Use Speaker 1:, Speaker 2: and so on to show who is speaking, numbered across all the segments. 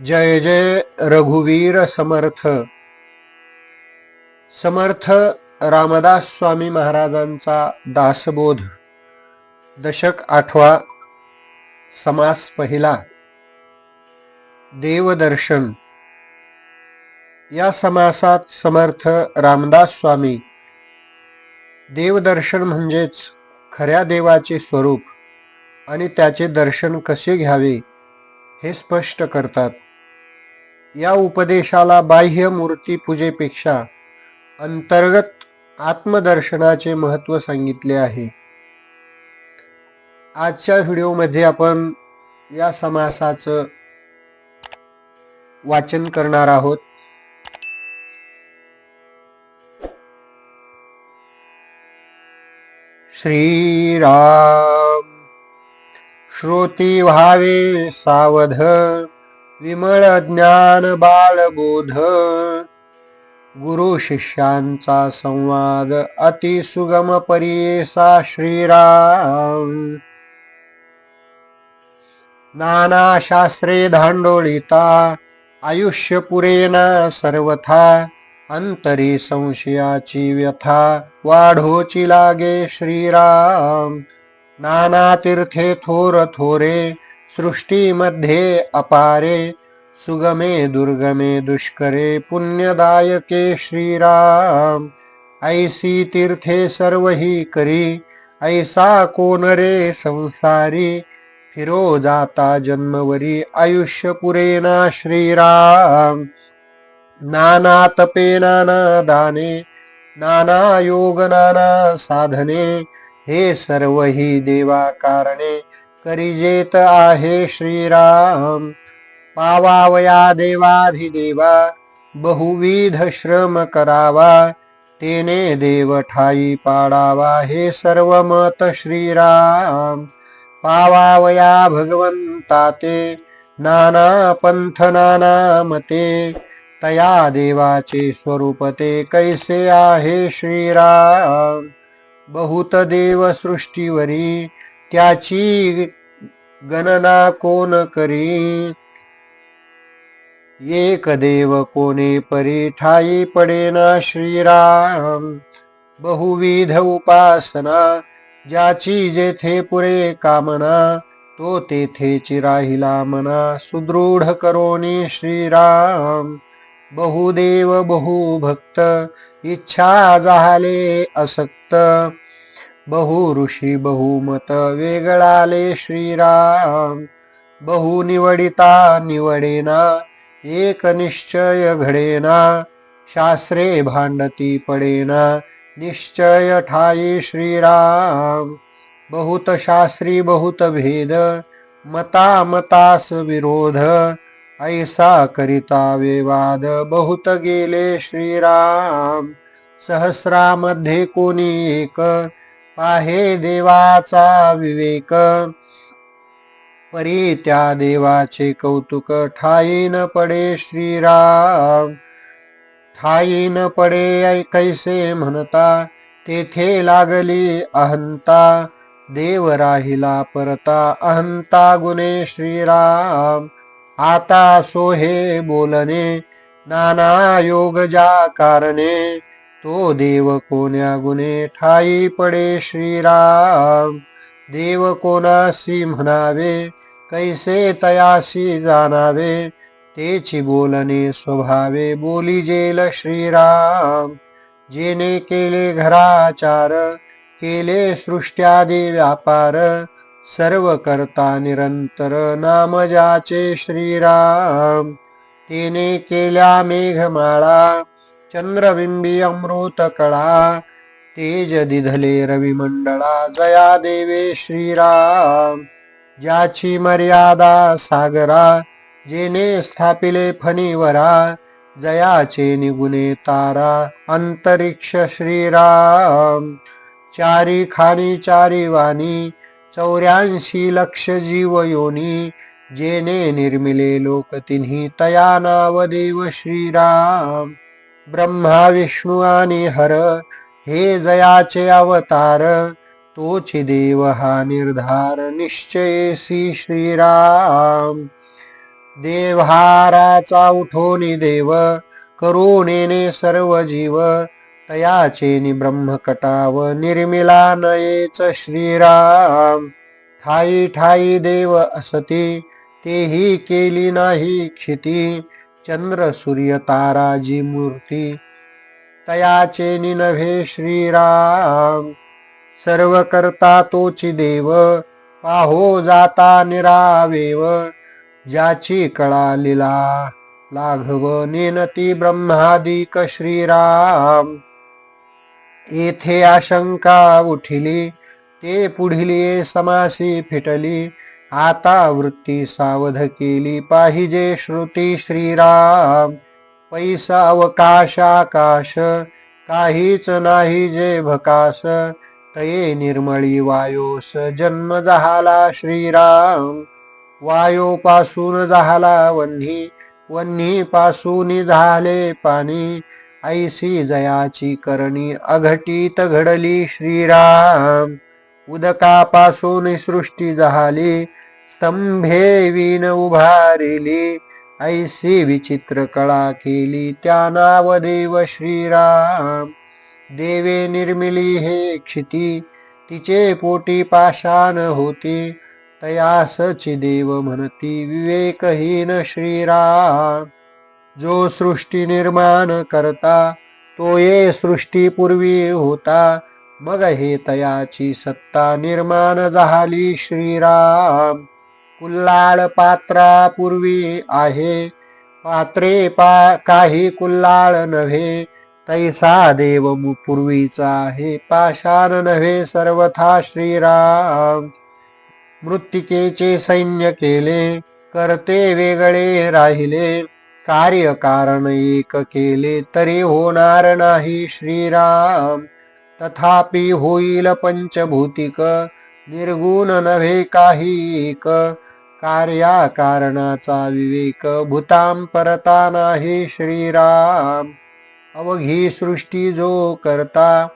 Speaker 1: जय जय रघुवीर समर्थ. समर्थ रामदास स्वामी महाराजांचा दासबोध. दशक आठवा समास पहिला. देवदर्शन. या समासात समर्थ रामदास स्वामी. देवदर्शन म्हणजेच खऱ्या देवाचे स्वरूप आणि त्याचे दर्शन कसे घ्यावे हे स्पष्ट करतात. या उपदेशाला बाह्य मूर्ती पूजेपेक्षा अंतर्गत आत्मदर्शनाचे महत्त्व सांगितले आहे. आजच्या व्हिडिओमध्ये आपण या समासाचं वाचन करणार आहोत. श्रीराम श्रोती व्हावे सावध. विमळ ज्ञान बाळबोध गुरु शिष्यांचा संवाद अति सुगम परियेसा श्रीराम. नाना शास्त्रे धांडोळिता आयुष्य पुरेना सर्वथा अंतरी संशयाची व्यथा वाढोची लागे श्रीराम. नाना तीर्थे थोर थोरे सृष्टीमध्ये अपारे, सुगमे, दुर्गमे, दुष्करे, पुण्यदायके श्रीराम। ऐसी तीर्थे सर्व ही करी, ऐसा कोण रे संसारी। फिरो जाता जन्मवरी, आयुष्य पुरेना श्रीराम। नाना तपे, नाना दाने, नाना योग, नाना साधने, हे सर्व ही देवा कारणे करिजेत आहे श्रीराम पावावया देवाधिदेवा बहुविध श्रम करावा तेने देव ठाई पाडावा हे सर्व मत श्रीराम. पावावया भगवंता ते नाना पंथ नाना मते तया देवाचे स्वरूप ते कैसे आहे श्रीराम. बहुत देव सृष्टीवरी त्याची गणना कोण करी? एक देव कोणे परी ठाई पडेना श्रीराम. बहुविध उपासना ज्याची जेथे पुरे कामना तो तेथे राहिला मना. सुदृढ करोनी श्रीराम. बहुदेव बहुभक्त इच्छा झाले असक्त. बहु ऋषी बहुमत वेगळाले श्रीराम। बहु निवडिता निवडेना एक निश्चय घडेना शास्त्रे भांडती पडेना निश्चय ठाई श्रीराम। बहुत शास्त्री बहुत भेद मता मतास विरोध ऐसा करिता विवाद। बहुत गेले श्रीराम सहस्रामध्ये कोणी एक पाहे देवाचा विवेक. परी त्या देवाचे कौतुक ठाईन पडे श्रीराम. ठाईन पडे कैसे म्हणता तेथे लागली अहंता. देव राहिला परता अहंता गुणे श्रीराम. आता सोहे बोलणे नाना योग जा कारणे तो देव कोण्या गुणे ठाई पडे श्रीराम. देव कोणासी म्हणावे कैसे तयासी जाणावे तेची बोलणे स्वभावे बोली जेल श्रीराम. जेने केले घराचार केले सृष्ट्यादी व्यापार सर्व करता निरंतर नाम जाचे श्रीराम. तेने केल्या मेघमाळा चंद्रबिंबी अमृत कळा तेज दिधले रविमंडळा जया देवे श्रीराम ज्याची मर्यादा सागरा जेने स्थापिले फणीवरा जयाचे निगुणे तारा अंतरिक्ष श्रीराम. चारी खानी चारी वाणी चौऱ्याऐंशी लक्ष जीव योनी जेने निर्मिले लोक तिन्ही तया नाव देव श्रीराम. ब्रह्मा विष्णू आणि हर हे जयाचे अवतार. तोची देव हा निर्धार निश्चयसी श्रीराम. देवहाराचा उठोनी देव करुणेने सर्व जीव. तयाचे ब्रह्मकटाव निर्मिला नयेच श्रीराम. ठाई ठाई देव असती तेही केली नाही क्षिती. चंद्र सूर्य ताराजी मूर्ती. तयाचे निनभे श्रीराम. सर्व करता तोची देव पाहो जाता निरावेव. ज्याची कळा लिला लाघव नेनती ब्रह्मादिक श्रीराम. येथे आशंका उठिली ते पुढिली समासी फिटली. आता वृत्ती सावध केली पाहिजे श्रुती श्रीराम. पैसा अवकाश आकाश काहीच नाही जे भकास. तये निर्मळी वायोस जन्म झाला श्रीराम. वायोपासून झाला वन्ही वन्ही पासून झाले पाणी. ऐसी जयाची करणी अघटित घडली श्रीराम. उदकापासून सृष्टी झाली. स्तंभे विन उभारिली. ऐसी विचित्र कळा केली. त्या नाव देव श्रीराम. देवे निर्मिली हे क्षिती. तिचे पोटी पाषाण होती. तयासची देव म्हणती विवेकहीन श्रीराम. जो सृष्टी निर्माण करता तो ये सृष्टी पूर्वी होता. मग हे तयाची सत्ता निर्माण झाली श्रीराम. कुल्लाळ पात्रा पूर्वी आहे. पात्रे पा काही कुल्लाळ नव्हे. तैसा देव पूर्वीचा आहे. पाषाण नव्हे सर्वथा श्रीराम. मृत्तिकेचे सैन्य केले करते वेगळे राहिले. कार्य कारण एक केले तरी होणार नाही श्रीराम. तथापि होईल पंचभूतिक निर्गुण नव्हे काही एक कार्या कारणाचा विवेक भूतां परता नाही श्रीराम. अवघी सृष्टी जो करता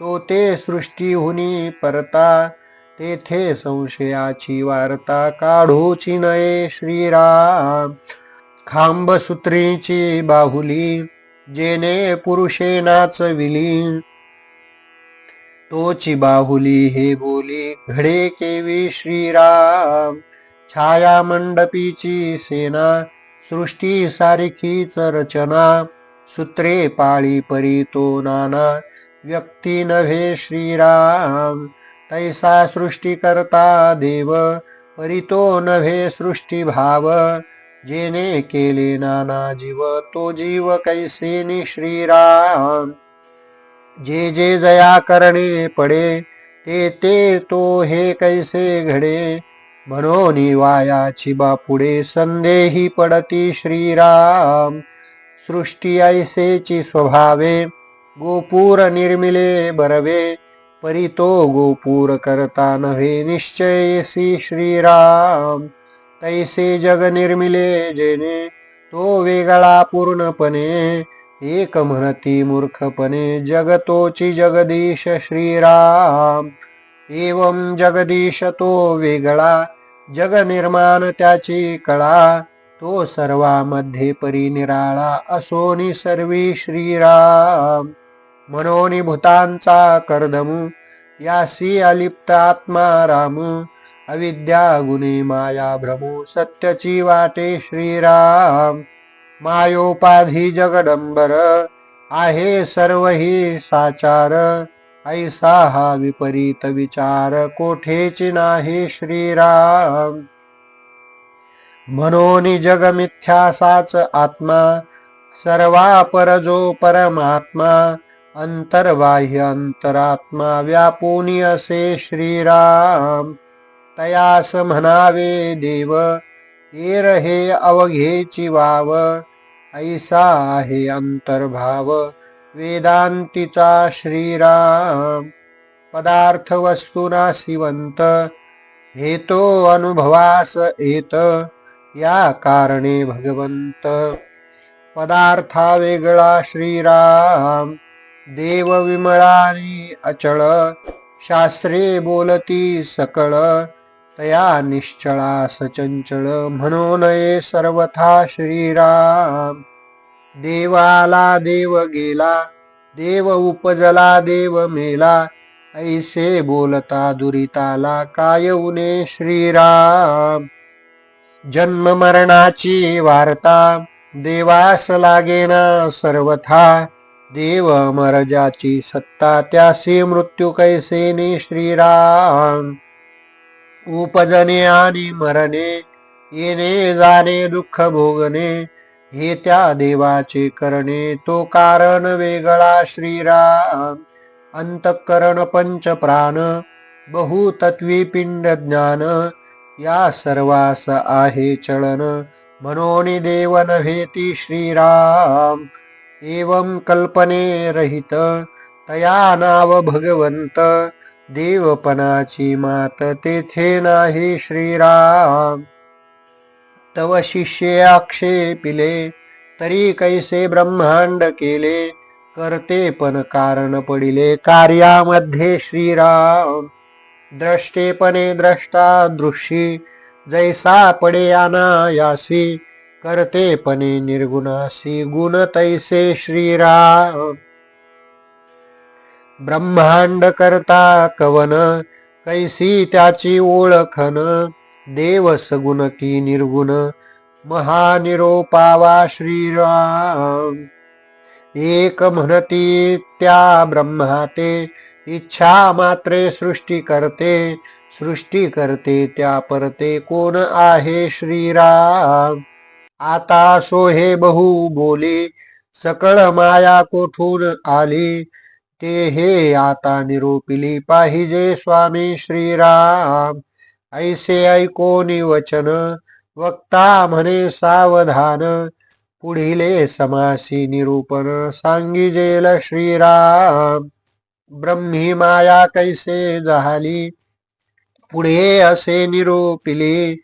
Speaker 1: तो ते सृष्टीहुनी परता. तेथे संशयाची वार्ता काढूची नये श्रीराम. खांबसूत्रीची बाहुली जेने पुरुषे नाचविली. तोची बाहुली हे बोली घडे केवी श्रीराम. छाया मंडपीची सेना सृष्टी सारखीच रचना. सूत्रे पाळी परी तो नाना व्यक्ती नव्हे श्रीराम. तैसा सृष्टी करता देव परी तो नव्हे सृष्टी भाव जेने केले नाना जीव तो जीव कैसेनी श्रीराम. जे जे जया करणे पडे ते ते तो हे कैसे घडे? म्हणून वायाची बापुडे संदेही पडती श्रीराम. सृष्टी ऐसेची स्वभावे गोपूर निर्मिले बरवे. परी तो गोपूर करता नव्हे निश्चयसी श्रीराम. तैसे जग निर्मिले जेने तो वेगळा पूर्णपणे. एक म्हणती मूर्खपणे जगतोची जगदीश श्रीराम. एवं जगदीश तो वेगळा जग निर्माण त्याची कळा. तो सर्वामध्ये परिनिराळा असोनी सर्वी श्रीराम. मनोनी भूतांचा कर्दमू यासी अलिप्त आत्मा रामू. अविद्या गुणे माया भ्रमो सत्यची वाटे श्रीराम. मायोपाधी जगडंबर आहे सर्व ही साचार. ऐसा हा विपरीत विचार कोठेची नाही श्रीराम. म्हणून जग मिथ्यासाच आत्मा सर्वा पर जो परमात्मा अंतर्बाह्य अंतरात्मा व्यापूनी असे श्रीराम. तयास म्हणावे देव एर हे अवघेची वाव ऐसा आहे अंतर्भाव वेदांतीचा श्रीराम. पदार्थ वस्तुना शिवंत हे तो अनुभवास येत या कारणे भगवंत. पदार्था वेगळा श्रीराम देव विमळानी अचळ शास्त्रे बोलती सकळ तया निश्चळा सचंचळ म्हणून ये सर्वथा श्रीराम। देवाला देव गेला देव उपजला देव मेला ऐसे बोलता दुरिताला काय उने श्रीराम। जन्म मरणाची वार्ता देवास लागेना सर्वथा। देव मरजाची सत्ता त्यासी मृत्यू कैसेने श्रीराम। उपजने आणि मरणे येणे जाणे दुःख भोगणे हे त्या देवाचे करणे. तो कारण वेगळा श्रीराम अंतःकरण पंच प्राण बहुतत्वी पिंड ज्ञान या सर्वास आहे चलन. म्हणून देव नव्हेती श्रीराम एवं कल्पने रहित तया नाव भगवंत देवपणाची मात तेथे नाही श्रीराम. तव शिष्ये आक्षेपिले तरी कैसे ब्रह्मांड केले? करते पण कारण पडिले कार्यामध्ये श्रीराम. द्रष्टेपणे द्रष्टा दृश्यी जैसा पडे अनायासी. करतेपणे निर्गुणासी गुण तैसे श्रीराम. ब्रह्मांड करता कवन कैसी त्याची ओळखन देव सगुण की निर्गुण महानिरोपावा श्रीराम. एक म्हणती त्या ब्रह्माते इच्छा मात्रे सृष्टी करते सृष्टी करते त्या परते कोण आहे श्रीराम? आता सोहे बहु बोली सकळ माया कोठून आली? ते हे आता निरूपिली पाहिजे स्वामी श्रीराम. ऐसे ऐकोनी वचन? वक्ता म्हणे सावधान. पुढिले समासी निरूपण सांगिजेल श्रीराम. ब्रह्मी माया कैसे झाली पुढे असे निरूपिली.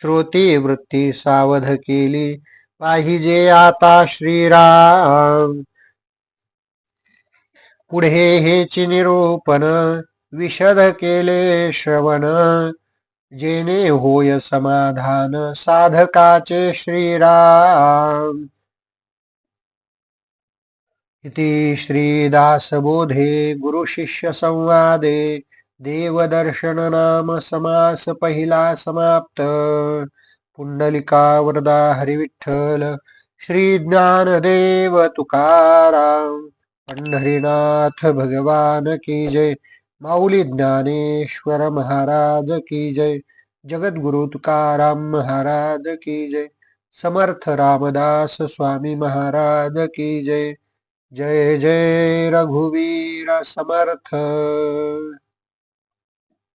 Speaker 1: श्रोती वृत्ती सावध केली. पाहिजे आता श्रीराम. पुढे हेची निरूपण विशद केले श्रवण. जेने होय समाधान साधकाचे श्रीराम. इति श्रीदासबोधे गुरुशिष्यसंवादे देवदर्शन नाम समास पहिला समाप्त. पुंडलिका वरदा हरिविठ्ठल. श्रीज्ञानदेव तुकाराम. पंढरीनाथ भगवान की जय. माऊली ज्ञानेश्वर महाराज की जय. जगद्गुरु तुकाराम महाराज की जय. समर्थ रामदास स्वामी महाराज की जय. जय जय रघुवीर समर्थ.